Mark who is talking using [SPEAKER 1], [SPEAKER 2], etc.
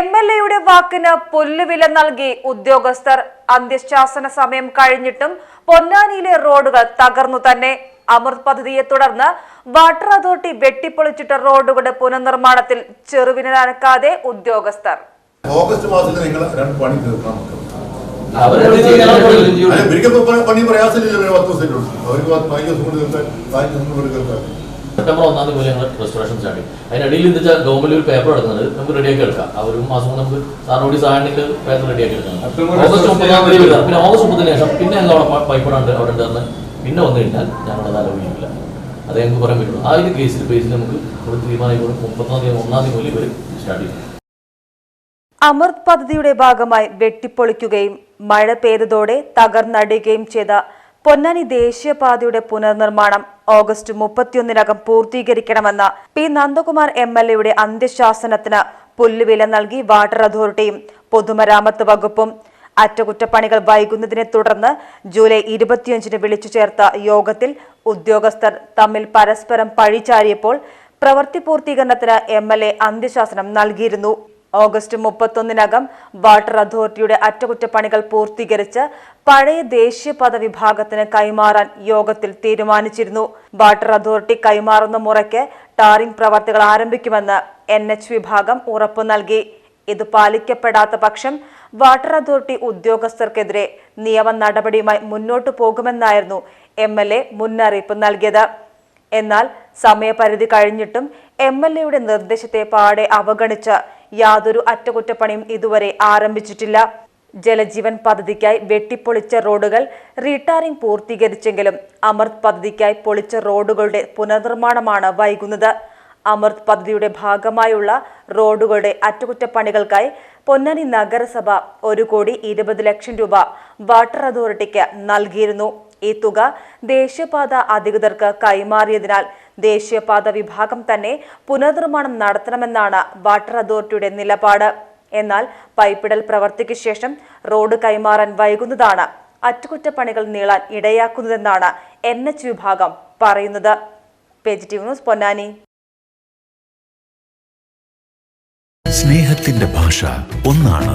[SPEAKER 1] M L എയുടെ വാക്കിന് പുല്ലുവില നൽകി ഉദ്യോഗസ്ഥർ അന്ത്യശാസന സമയം കഴിഞ്ഞിട്ടും പൊന്നാനിയിലെ റോഡുകൾ തകർന്നു തന്നെ. അമൃത് പദ്ധതിയെ തുടർന്ന് വാട്ടർ അതോറിറ്റി വെട്ടിപ്പൊളിച്ചിട്ട റോഡുകളുടെ പുനർനിർമ്മാണത്തിൽ ചെറുവിനനക്കാതെ ഉദ്യോഗസ്ഥർ.
[SPEAKER 2] ഓഗസ്റ്റ് മാസത്തിൽ നിങ്ങൾ രണ്ട് പണി തീർക്കാൻ നോക്കണം
[SPEAKER 3] അവരെന്ത് ചെയ്യാനാണ്
[SPEAKER 2] പണി- പണി പ്രയാസമില്ല ഒരു പത്ത് ദിവസമേ ഉള്ളൂ അവർക്ക് പത്ത് പതിനഞ്ച് ദിവസം കൊണ്ട് തീർക്കാൻ പതിനഞ്ച് ദിവസം കൊണ്ട് തീർക്കാൻ
[SPEAKER 3] സെപ്റ്റംബർ ഒന്നാം തീയതി ഞങ്ങൾ റെസ്റ്റോറേഷൻ സ്റ്റാർട്ട് ചെയ്യും. അതിനിടയിൽ എന്താ വെച്ചാൽ ഗവൺമെന്റ് ഒരു പേപ്പർ എടുക്കുന്നത് നമുക്ക് റെഡിയാക്കി എടുക്കാം. ആ ഒരു മാസം കൊണ്ട് നമുക്ക് സാറിനോട് സാധനത്തിൽ പേപ്പർ റെഡിയാക്കി എടുക്കാം. ഓഗസ്റ്റ് മുപ്പതാം തീയതി വരാം. പിന്നെ ഓഗസ്റ്റ് മുപ്പതിന് ശേഷം പിന്നെ ഞങ്ങൾ അവിടെ പൈപ്പിടുണ്ട് അവിടെ ഉണ്ടെന്ന് പിന്നെ വന്നു കഴിഞ്ഞാൽ ഞങ്ങളത് അലവിയില്ല അത് ഞങ്ങൾക്ക് പറയാൻ പറ്റുള്ളൂ. ആ ഒരു കേസിൽ ബേസിൽ നമുക്ക് ഒരു തീരുമാനം മുപ്പത്തൊന്നാം തീയതി ഒന്നാം തീയതി മുതൽ ഇവർ സ്റ്റാർട്ട് ചെയ്യും.
[SPEAKER 1] അമൃത് പദ്ധതിയുടെ ഭാഗമായി വെട്ടിപ്പൊളിക്കുകയും മഴ പെയ്തതോടെ തകർന്നടിയുകയും ചെയ്ത പൊന്നാനി ദേശീയപാതയുടെ പുനർനിർമ്മാണം ഓഗസ്റ്റ് മുപ്പത്തിയൊന്നിനകം പൂർത്തീകരിക്കണമെന്ന പി നന്ദകുമാർ എം എൽ എയുടെ അന്ത്യശാസനത്തിന് പുല്ലുവില നൽകി വാട്ടർ അതോറിറ്റിയും പൊതുമരാമത്ത് വകുപ്പും അറ്റകുറ്റപ്പണികൾ വൈകുന്നതിനെ തുടർന്ന് ജൂലൈ ഇരുപത്തിയഞ്ചിന് വിളിച്ചു ചേർത്ത യോഗത്തിൽ ഉദ്യോഗസ്ഥർ തമ്മിൽ പരസ്പരം പഴിചാരിയപ്പോൾ പ്രവൃത്തി പൂർത്തീകരണത്തിന് എം എൽ എ അന്ത്യശാസനം നൽകിയിരുന്നു. ഓഗസ്റ്റ് മുപ്പത്തൊന്നിനകം വാട്ടർ അതോറിറ്റിയുടെ അറ്റകുറ്റപ്പണികൾ പൂർത്തീകരിച്ച് പഴയ ദേശീയപാത വിഭാഗത്തിന് കൈമാറാൻ യോഗത്തിൽ തീരുമാനിച്ചിരുന്നു. വാട്ടർ അതോറിറ്റി കൈമാറുന്ന മുറയ്ക്ക് ടാറിംഗ് പ്രവർത്തികൾ ആരംഭിക്കുമെന്ന് എൻ എച്ച് വിഭാഗം ഉറപ്പു നൽകി. ഇത് പാലിക്കപ്പെടാത്ത പക്ഷം വാട്ടർ അതോറിറ്റി ഉദ്യോഗസ്ഥർക്കെതിരെ നിയമ നടപടിയുമായി മുന്നോട്ടു പോകുമെന്നായിരുന്നു എം എൽ എ മുന്നറിയിപ്പ് നൽകിയത്. എന്നാൽ സമയപരിധി കഴിഞ്ഞിട്ടും എം എൽ എയുടെ നിർദ്ദേശത്തെ പാടെ അവഗണിച്ച യാതൊരു അറ്റകുറ്റപ്പണിയും ഇതുവരെ ആരംഭിച്ചിട്ടില്ല. ജലജീവൻ പദ്ധതിക്കായി വെട്ടിപ്പൊളിച്ച റോഡുകൾ റീടാറിംഗ് പൂർത്തീകരിച്ചെങ്കിലും അമൃത് പദ്ധതിക്കായി പൊളിച്ച റോഡുകളുടെ പുനർനിർമ്മാണമാണ് വൈകുന്നത്. അമൃത് പദ്ധതിയുടെ ഭാഗമായുള്ള റോഡുകളുടെ അറ്റകുറ്റപ്പണികൾക്കായി പൊന്നാനി നഗരസഭ ഒരു കോടി ഇരുപത് ലക്ഷം രൂപ വാട്ടർ അതോറിറ്റിക്ക് നൽകിയിരുന്നു. ഈ തുക ദേശീയപാത അധികൃതർക്ക് കൈമാറിയതിനാൽ ദേശീയപാത വിഭാഗം തന്നെ പുനർനിർമ്മാണം നടത്തണമെന്നാണ് വാട്ടർ അതോറിറ്റിയുടെ നിലപാട്. എന്നാൽ പൈപ്പിടൽ പ്രവർത്തിക്ക് ശേഷം റോഡ് കൈമാറാൻ വൈകുന്നതാണ് അറ്റകുറ്റപ്പണികൾ നീളാൻ ഇടയാക്കുന്നതെന്നാണ് എൻ എച്ച് വിഭാഗം പറയുന്നത്. ന്യൂസ് പൊന്നാനി.
[SPEAKER 4] സ്നേഹത്തിന്റെ ഭാഷ ഒന്നാണ്